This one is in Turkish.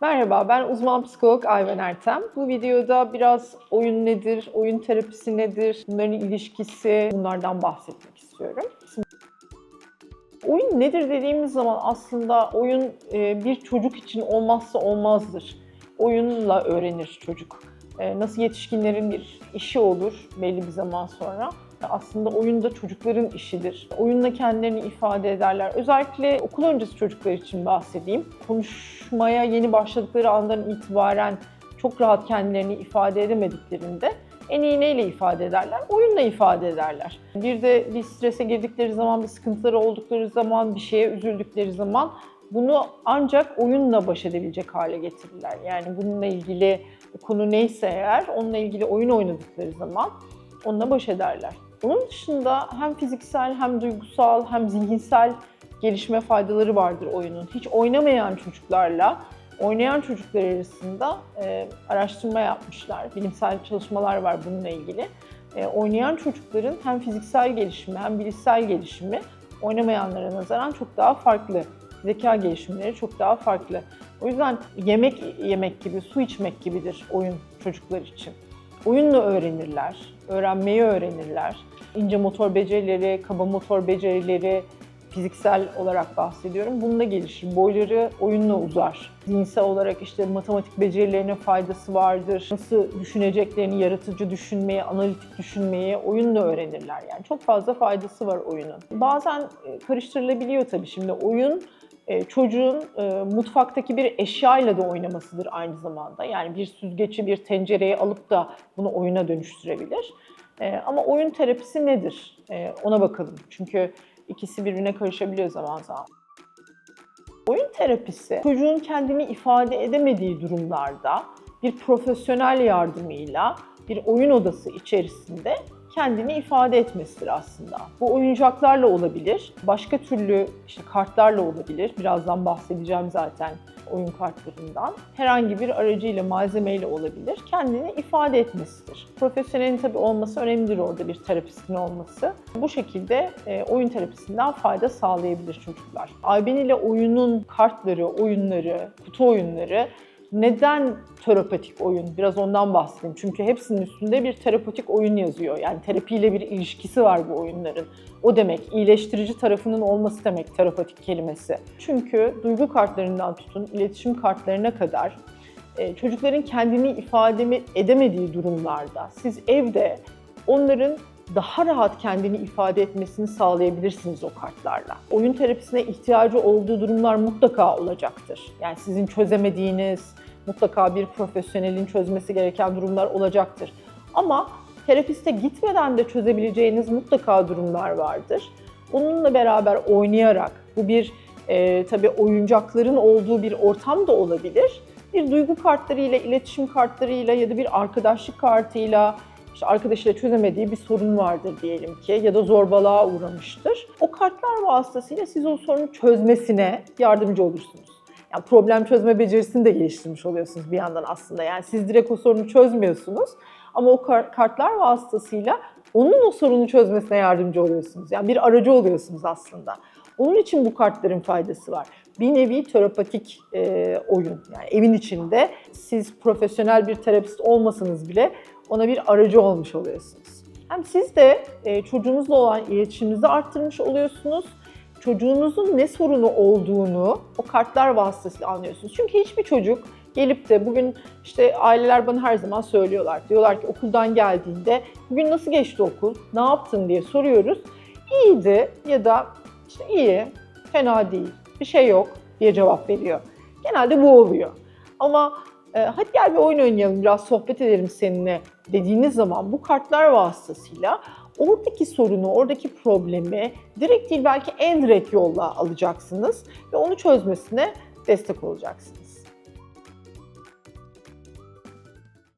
Merhaba, ben uzman psikolog Ayven Ertem. Bu videoda biraz oyun nedir, oyun terapisi nedir, bunların ilişkisi, bunlardan bahsetmek istiyorum. Oyun nedir dediğimiz zaman aslında oyun e, bir çocuk için olmazsa olmazdır. Oyunla öğrenir çocuk. E, Nasıl yetişkinlerin bir işi olur belli bir zaman sonra. Aslında oyun da çocukların işidir. Oyunla kendilerini ifade ederler. Özellikle okul öncesi çocuklar için bahsedeyim. Konuşmaya yeni başladıkları andan itibaren çok rahat kendilerini ifade edemediklerinde en iyi neyle ifade ederler? Oyunla ifade ederler. Bir de bir strese girdikleri zaman, bir sıkıntıları oldukları zaman, bir şeye üzüldükleri zaman bunu ancak oyunla baş edebilecek hale getirirler. Yani bununla ilgili konu neyse eğer, onunla ilgili oyun oynadıkları zaman onunla baş ederler. Onun dışında hem fiziksel hem duygusal hem zihinsel gelişme faydaları vardır oyunun. Hiç oynamayan çocuklarla oynayan çocuklar arasında e, araştırma yapmışlar. Bilimsel çalışmalar var bununla ilgili. E, oynayan çocukların hem fiziksel gelişimi hem bilişsel gelişimi oynamayanlara nazaran çok daha farklı. Zeka gelişimleri çok daha farklı. O yüzden yemek yemek gibi, su içmek gibidir oyun çocuklar için. Oyunla öğrenirler, öğrenmeyi öğrenirler. İnce motor becerileri, kaba motor becerileri, fiziksel olarak bahsediyorum. Bununla gelişir. Boyları oyunla uzar. Zihinsel olarak işte matematik becerilerine faydası vardır. Nasıl düşüneceklerini, yaratıcı düşünmeyi, analitik düşünmeyi oyunla öğrenirler. Yani çok fazla faydası var oyunun. Bazen e, karıştırılabiliyor tabii şimdi oyun çocuğun e, mutfaktaki bir eşyayla da oynamasıdır aynı zamanda. Yani bir süzgeci, bir tencereyi alıp da bunu oyuna dönüştürebilir. E, ama oyun terapisi nedir? E, ona bakalım. Çünkü ikisi birbirine karışabiliyor zaman zaman. Oyun terapisi çocuğun kendini ifade edemediği durumlarda bir profesyonel yardımıyla bir oyun odası içerisinde kendini ifade etmesidir aslında. Bu oyuncaklarla olabilir, başka türlü işte kartlarla olabilir. Birazdan bahsedeceğim zaten oyun kartlarından. Herhangi bir aracıyla, malzemeyle olabilir. Kendini ifade etmesidir. Profesyonelin tabii olması önemlidir orada bir terapistin olması. Bu şekilde e, oyun terapisinden fayda sağlayabilir çocuklar. Ayben ile oyunun kartları, oyunları, kutu oyunları neden terapatik oyun? Biraz ondan bahsedeyim. Çünkü hepsinin üstünde bir terapatik oyun yazıyor. Yani terapiyle bir ilişkisi var bu oyunların. O demek, iyileştirici tarafının olması demek terapatik kelimesi. Çünkü duygu kartlarından tutun, iletişim kartlarına kadar e, çocukların kendini ifade edemediği durumlarda siz evde onların daha rahat kendini ifade etmesini sağlayabilirsiniz o kartlarla. Oyun terapisine ihtiyacı olduğu durumlar mutlaka olacaktır. Yani sizin çözemediğiniz, mutlaka bir profesyonelin çözmesi gereken durumlar olacaktır. Ama terapiste gitmeden de çözebileceğiniz mutlaka durumlar vardır. Bununla beraber oynayarak, bu bir e, tabii oyuncakların olduğu bir ortam da olabilir. Bir duygu kartlarıyla, iletişim kartlarıyla ya da bir arkadaşlık kartıyla, işte arkadaşıyla çözemediği bir sorun vardır diyelim ki ya da zorbalığa uğramıştır. O kartlar vasıtasıyla siz o sorunu çözmesine yardımcı olursunuz. Yani problem çözme becerisini de geliştirmiş oluyorsunuz bir yandan aslında. Yani siz direkt o sorunu çözmüyorsunuz ama o kartlar vasıtasıyla onun o sorunu çözmesine yardımcı oluyorsunuz. Yani bir aracı oluyorsunuz aslında. Onun için bu kartların faydası var. Bir nevi terapatik e, oyun. Yani evin içinde siz profesyonel bir terapist olmasanız bile ona bir aracı olmuş oluyorsunuz. Hem siz de e, çocuğunuzla olan iletişiminizi arttırmış oluyorsunuz. Çocuğunuzun ne sorunu olduğunu o kartlar vasıtasıyla anlıyorsunuz. Çünkü hiçbir çocuk gelip de bugün işte aileler bana her zaman söylüyorlar. Diyorlar ki okuldan geldiğinde bugün nasıl geçti okul, ne yaptın diye soruyoruz. İyiydi ya da işte iyi, fena değil, bir şey yok diye cevap veriyor. Genelde bu oluyor. Ama hadi gel bir oyun oynayalım, biraz sohbet edelim seninle dediğiniz zaman bu kartlar vasıtasıyla oradaki sorunu, oradaki problemi direkt değil belki en direkt yolla alacaksınız ve onu çözmesine destek olacaksınız.